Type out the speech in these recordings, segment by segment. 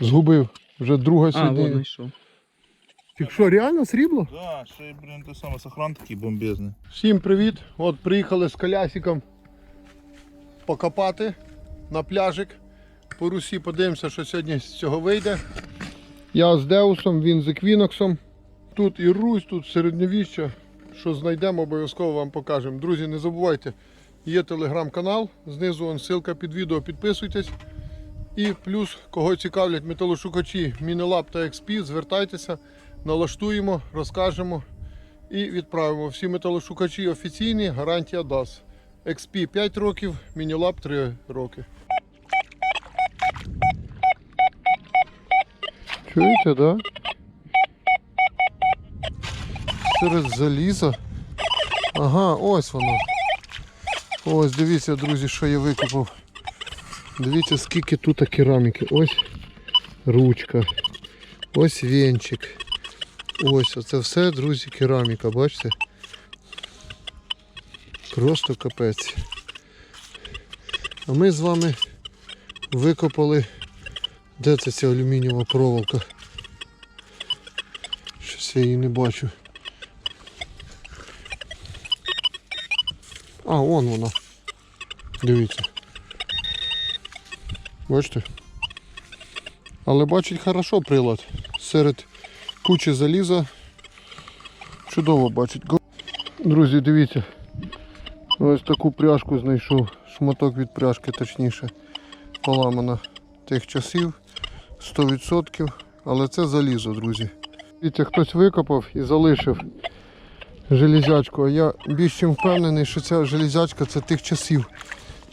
Згубив. Вже друга А, сьогодні. знайшов. Якщо реально срібло? Да, ще й, блін, той самий сохран такий бомбезний. Всім привіт! От приїхали з колясиком покопати на пляжик. По Русі подивимося, що сьогодні з цього вийде. Я з Деусом, він з Еквіноксом. Тут і Русь, тут середньовіччя. Що знайдемо, обов'язково вам покажемо. Друзі, не забувайте, є телеграм-канал, знизу вон ссылка під відео, підписуйтесь. І плюс, кого цікавлять металошукачі Мінелаб та XP, звертайтеся, налаштуємо, розкажемо і відправимо. Всі металошукачі офіційні, гарантія DAS. XP 5 років, Мінілаб 3 роки. Чуєте, да? Серед заліза. Ага, ось воно. Ось, дивіться, друзі, що я викопав. Дивіться, скільки тут кераміки. Ось ручка. Ось венчик. Ось, оце все, друзі, кераміка, бачите? Просто капець. А ми з вами викопали. Де це ця алюмінієва проволока? Щось я її не бачу. А, вон вона. Дивіться. Бачите? Але бачить хорошо прилад. Серед кучі заліза. Чудово бачить. Друзі, дивіться. Ось таку пряжку знайшов. Шматок від пряжки, точніше. Поламана тих часів. 100%. Але це залізо, друзі. Дивіться, хтось викопав і залишив железячку. А я більш чим впевнений, що ця железячка це тих часів.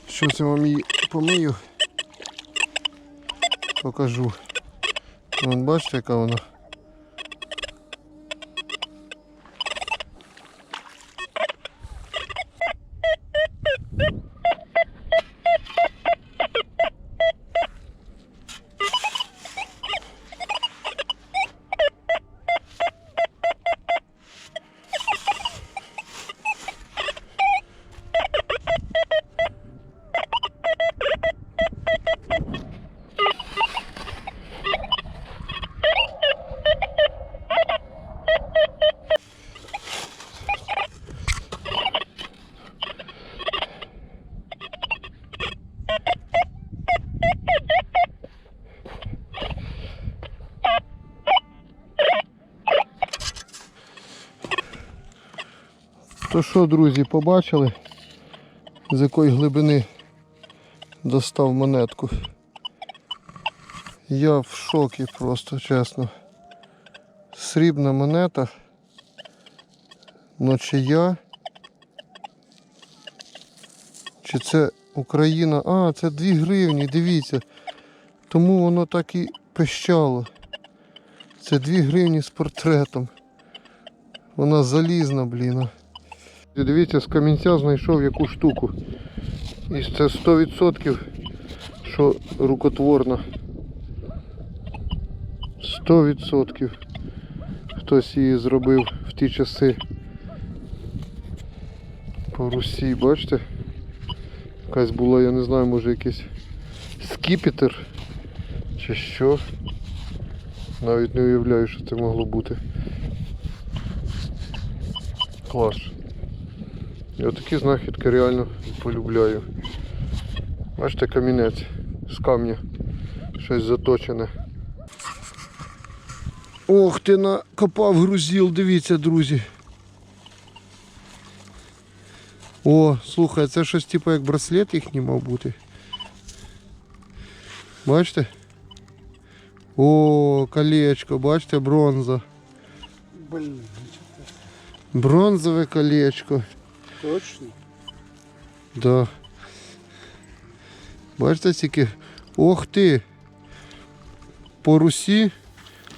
Що це вам її помию? Покажу. Вон бачите, яка вона. То що, друзі, побачили, з якої глибини достав монетку. Я в шокі просто, чесно. Срібна монета. Ну чи я? Чи це Україна? А, це 2 гривні, дивіться. Тому воно так і пищало. Це 2 гривні з портретом. Вона залізна, блін. Дивіться, з камінця знайшов яку штуку. І це 100% що рукотворна. 100% хтось її зробив в ті часи. По Русі, бачите? Якась була, я не знаю, може якийсь скіпетр чи що. Навіть не уявляю, що це могло бути. Клас. Я такі знахідки реально полюбляю. Бачите, камінець з камня. Щось заточене. Ох ти накопав грузіл, дивіться, друзі. О, слухай, це щось типу як браслет їхній мав бути. Бачите? О, колечко, бачите, бронза. Блин, Бронзове колечко. Точно? Да. Бачите тільки. Ох ти. По Русі.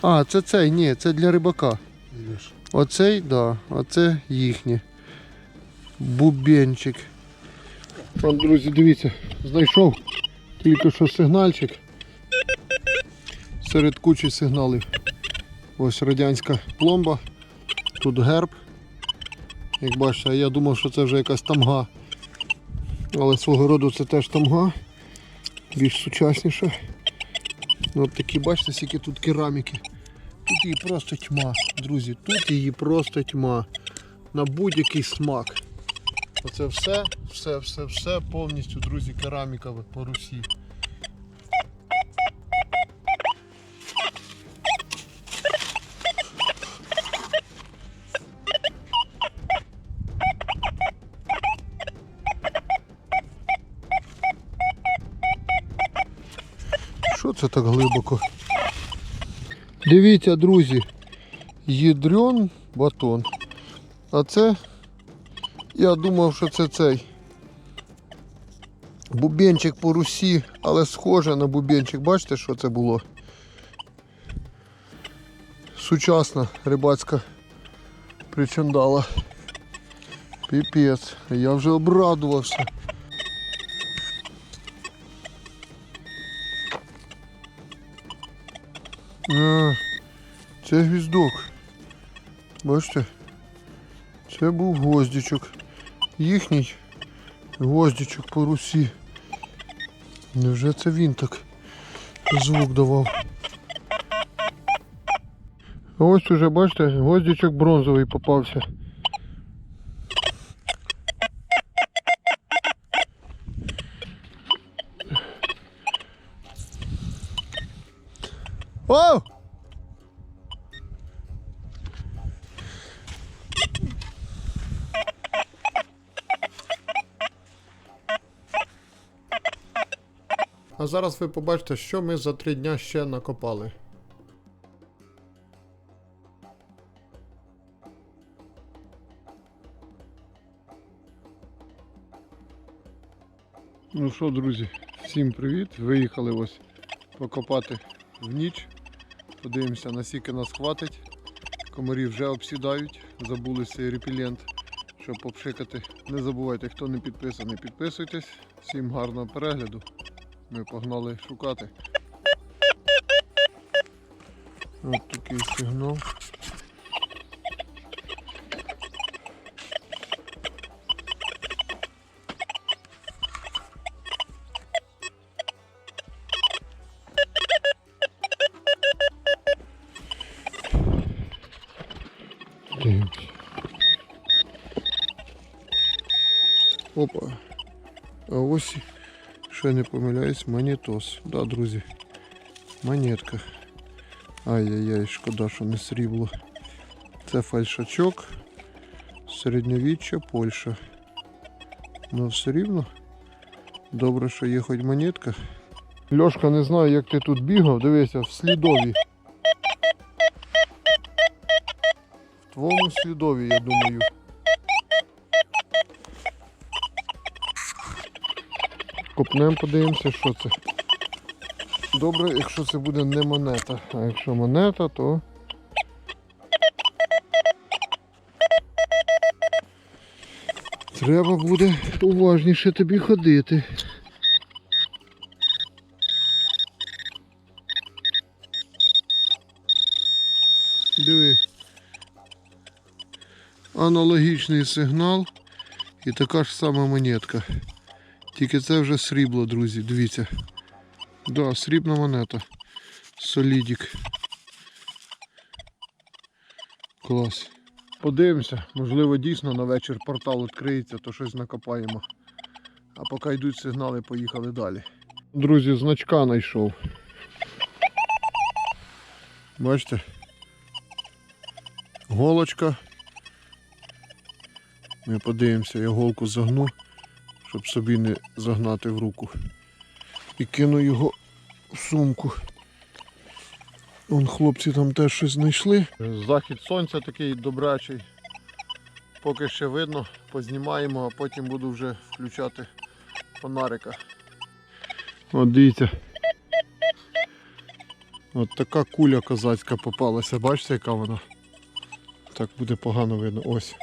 А, це цей, ні, це для рибака. Оцей, да, оце їхнє. Бубенчик. Вон, друзі, дивіться, знайшов тільки що сигнальчик. Серед кучі сигналів. Ось радянська пломба. Тут герб. Як бачите, я думав, що це вже якась тамга. Але свого роду це теж тамга. Більш сучасніша. От такі, бачите, скільки тут кераміки. Тут її просто тьма, друзі. Тут її просто тьма. На будь-який смак. Оце все, все, все, все повністю, друзі, кераміка по Русі. Це так глибоко? Дивіться, друзі, ядрен батон. А це, я думав, що це цей бубенчик по русі, але схоже на бубенчик. Бачите, що це було? Сучасна рибацька причандала. Піпець, я вже обрадувався. Це гвіздок. Бачите? Це був гвоздічок. Їхній гвоздичок по русі. Невже це він так звук давав? Ось уже, бачите, гвоздичок бронзовий попався. Оу! А зараз ви побачите, що ми за три дня ще накопали. Ну що, друзі, всім привіт. Виїхали ось покопати в ніч. Подивимося, наскільки нас хватить. Комарі вже обсідають, забули цей репілент, щоб попшикати. Не забувайте, хто не підписаний, підписуйтесь. Всім гарного перегляду. Ми погнали шукати. Ось такий сигнал. Опа. А ось, що я не помиляюсь, монетос. Да, друзі. Монетка. Ай-яй-яй, шкода, що не срібло. Це фальшачок. Середньовіччя Польща. Ну все рівно. Добре, що є хоч монетка. Льошка, не знаю, як ти тут бігав, дивися, в слідові. В твоєму слідові, я думаю. Копнем, подивимося, що це. Добре, якщо це буде не монета. А якщо монета, то. Треба буде уважніше тобі ходити. Диви. Аналогічний сигнал і така ж сама монетка. Тільки це вже срібло, друзі, дивіться. Да, срібна монета. Солідік. Клас. Подивимося, можливо, дійсно на вечір портал відкриється, то щось накопаємо. А поки йдуть сигнали, поїхали далі. Друзі, значка знайшов. Бачите? Голочка. Ми подивимося, я голку загну, щоб собі не загнати в руку. І кину його в сумку. Вон хлопці там теж щось знайшли. Захід сонця такий добрячий. Поки ще видно, познімаємо, а потім буду вже включати фонарика. От дивіться. От така куля козацька попалася. Бачите, яка вона? Так буде погано видно. Ось.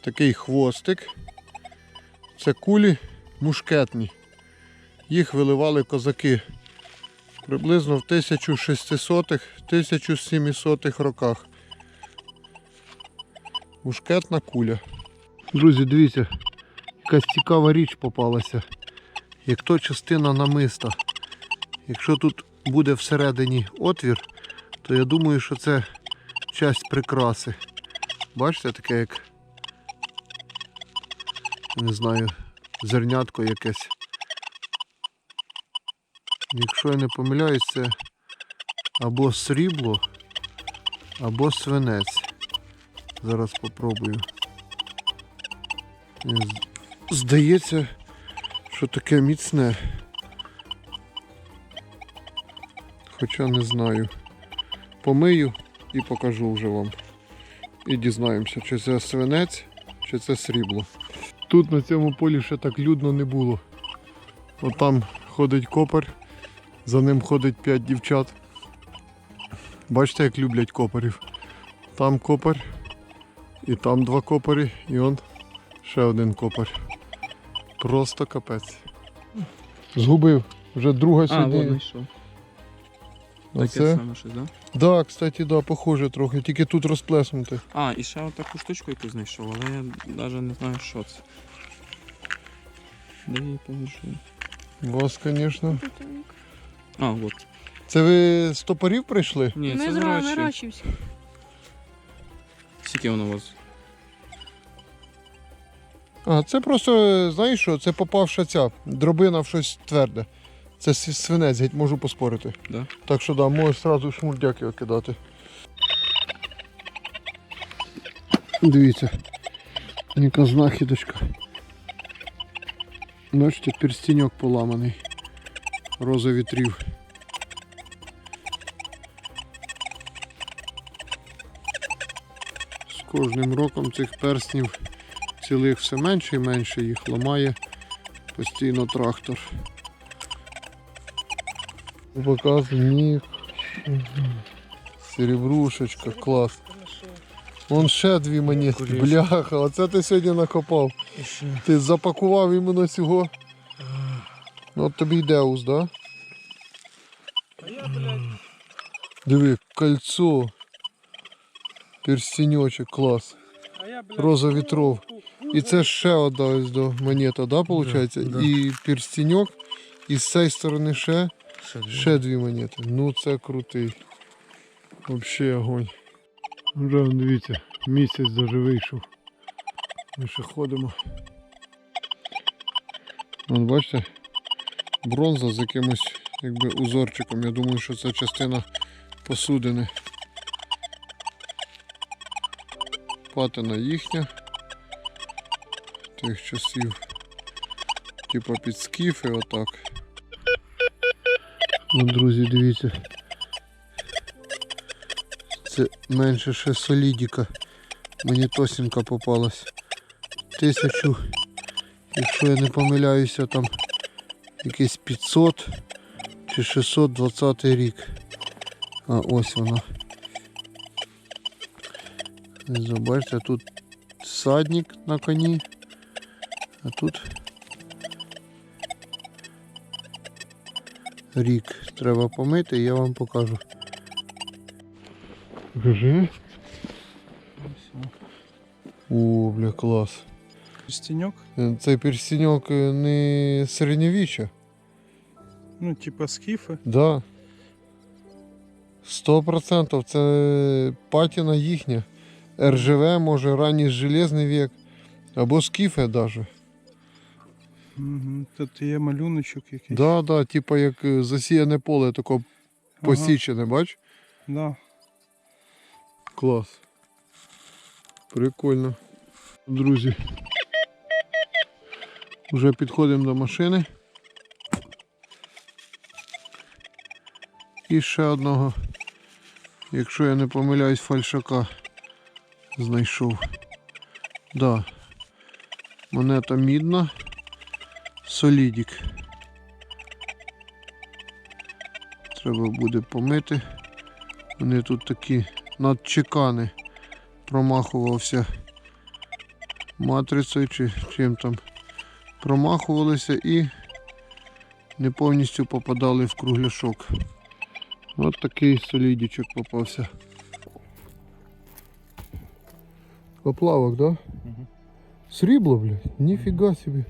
Такий хвостик. Це кулі мушкетні. Їх виливали козаки приблизно в 1600-1700 роках. Мушкетна куля. Друзі, дивіться, якась цікава річ попалася. Як то частина намиста. Якщо тут буде всередині отвір, то я думаю, що це часть прикраси. Бачите, таке як не знаю, зернятко якесь. Якщо я не помиляюсь, це або срібло, або свинець. Зараз попробую. Е, Здається, що таке міцне. Хоча не знаю. Помию і покажу вже вам. І дізнаємося, чи це свинець, чи це срібло. Тут на цьому полі ще так людно не було. От там ходить копер, за ним ходить 5 дівчат. Бачите, як люблять копарів. Там копер, і там два копери, і он ще один копер. Просто капець. Згубив. Вже друга А, сьогодні. Таке Оце? саме щось, да? Да, кстати, да, похоже трохи, тільки тут розплеснути. А, і ще таку штучку яку знайшов, але я навіть не знаю, що це. Де я її положив? У вас, звісно. А, от. Це ви з топорів прийшли? Ні, Ми це зра- зрачі. вирощуємося. Скільки воно у вас? А, це просто, знаєш що, це попавша ця дробина в щось тверде. Це свинець, геть можу поспорити. Да? Так що да, можеш одразу шмурдяки окидати. Дивіться. Яка знахідочка. Бачите, перстіньок поламаний. Роза вітрів. З кожним роком цих перснів цілих все менше і менше їх ламає постійно трактор. Показує ніг. Серебрушечка, клас. Вон ще дві монетки. Бляха, оце ти сьогодні накопав. Ти запакував іменно цього. Ну от тобі йде уз, да? Диви, кольцо. Перстеньочок, клас. Роза вітров. І це ще одна ось до монета, да, виходить? І перстеньок, і з цієї сторони ще, ще дві монети. Ну це крутий. Взагалі огонь. Вже дивіться, місяць даже вийшов. Ми ще ходимо. Вон бачите, бронза з якимось якби узорчиком. Я думаю, що це частина посудини. Патина їхня тих часів. Типа під скіфи отак. От, друзі, дивіться. Це менше ще солідіка. Мені тосінка попалась. Тисячу. Якщо я не помиляюся, там якийсь 500 чи 620 рік. А ось вона. Бачите, тут садник на коні. А тут рік. Треба помити я вам покажу. Покажи. О, бля, клас. Е, Цей перстіньок е, не середньовіччя. ну типа скифы. Да. Сто процентів це патіна їхня. РЖВ, може, ранній железний вік. Або скіфе даже. Угу. Тут є малюночок якийсь. Да, да, типа як е, засіяне поле, таке Ага. посічене, бач? Да. Клас. Прикольно. Друзі. Вже підходимо до машини. І ще одного, якщо я не помиляюсь, фальшака знайшов. Да. Монета мідна. Солідік. Треба буде помити. Вони тут такі надчекани. Промахувався матрицею чи чим там. Промахувалися і не повністю попадали в кругляшок. От такий солідічок попався. Поплавок, да? Срібло, блядь, ніфіга собі.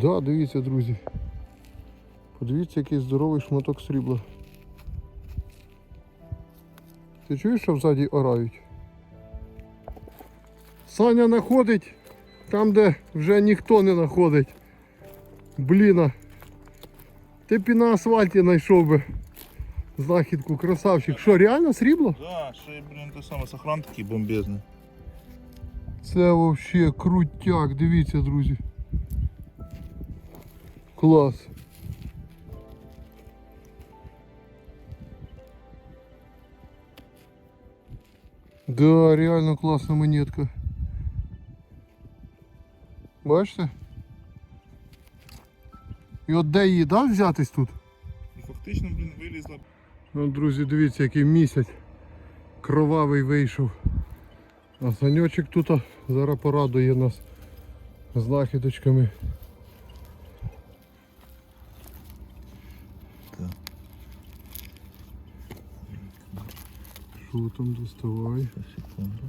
Да, дивіться, друзі. Подивіться, який здоровий шматок срібла. Ти чуєш, що взаді орають? Саня знаходить там, де вже ніхто не знаходить. Бліна. Ти б і на асфальті знайшов би знахідку, красавчик. Що, реально срібло? Да, ще й, блін, те саме сохран такий бомбезний. Це вообще крутяк, дивіться, друзі. Клас. Да, реально класна монетка. Бачите? І от де її дав взятись тут? Фактично, блін, вилізла. Ну, друзі, дивіться, який місяць кровавий вийшов. А саньочок тут зараз порадує нас знахідочками. Так. Там доставай? Секунду.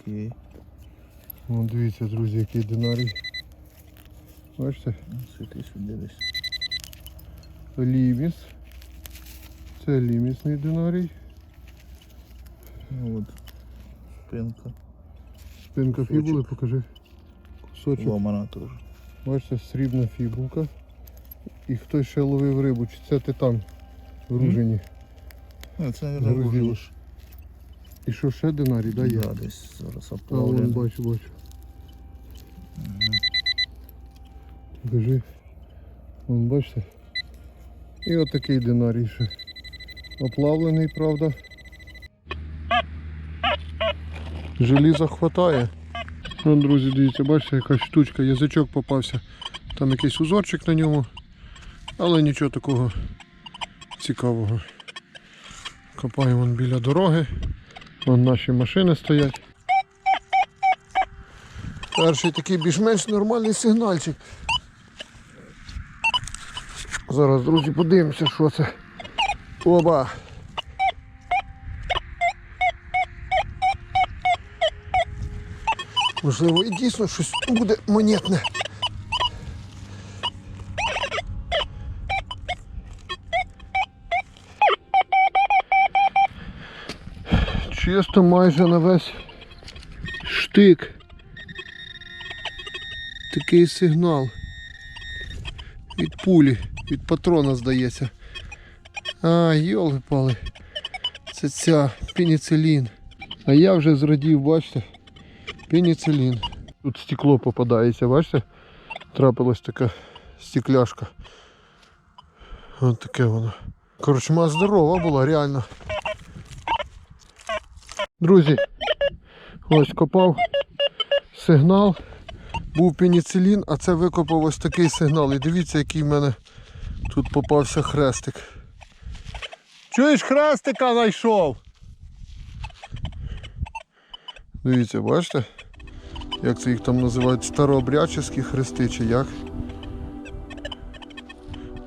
Окей. О, дивіться, друзі, який динарій. Бачите? Ну, Світи сюди десь. Ліміс. Це лімісний динарій. Ну от. Спинка. Спинка Кусочок. фібули, покажи. Кусочок. Ломана теж. Бачите, срібна фібулка. І хтось ще ловив рибу, чи це титан в ружині. Ну, це, мабуть, груш. І що ще динарій, да, є? Да, десь зараз А, вон оплавлено. бачу, бачу. Біжи. Вон бачите. І отакий динарій ще. Оплавлений, правда. Желіза хватає. Ну, друзі, дивіться, бачите, якась штучка, язичок попався. Там якийсь узорчик на ньому. Але нічого такого цікавого. Копаємо вон біля дороги. Вон наші машини стоять. Перший такий більш-менш нормальний сигнальчик. Зараз, друзі, подивимося, що це. Оба! Можливо, і дійсно щось буде монетне. Чисто майже на весь штик. Такий сигнал. Від пулі, від патрона здається. А, йоли пали. Це ця пеніцилін. А я вже зрадів, бачите? Пеніцилін. Тут стекло попадається, бачите? Трапилась така стекляшка. Ось таке воно. Коротше, здорова була, реально. Друзі, ось копав сигнал. Був пеніцилін, а це викопав ось такий сигнал. І дивіться, який в мене тут попався хрестик. Чуєш, хрестика знайшов? Дивіться, бачите? Як це їх там називають? Старообрядчі хрести чи як?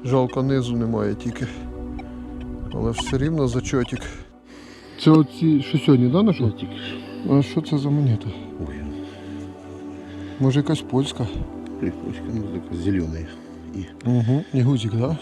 Жалко низу немає тільки. Але все рівно зачотик. Це оці що сьогодні, да, знайшов? А що це за монета? Ой, Може якась польська? прикольчика, ну такая зеленая. И Угу. І гузик, так? Да?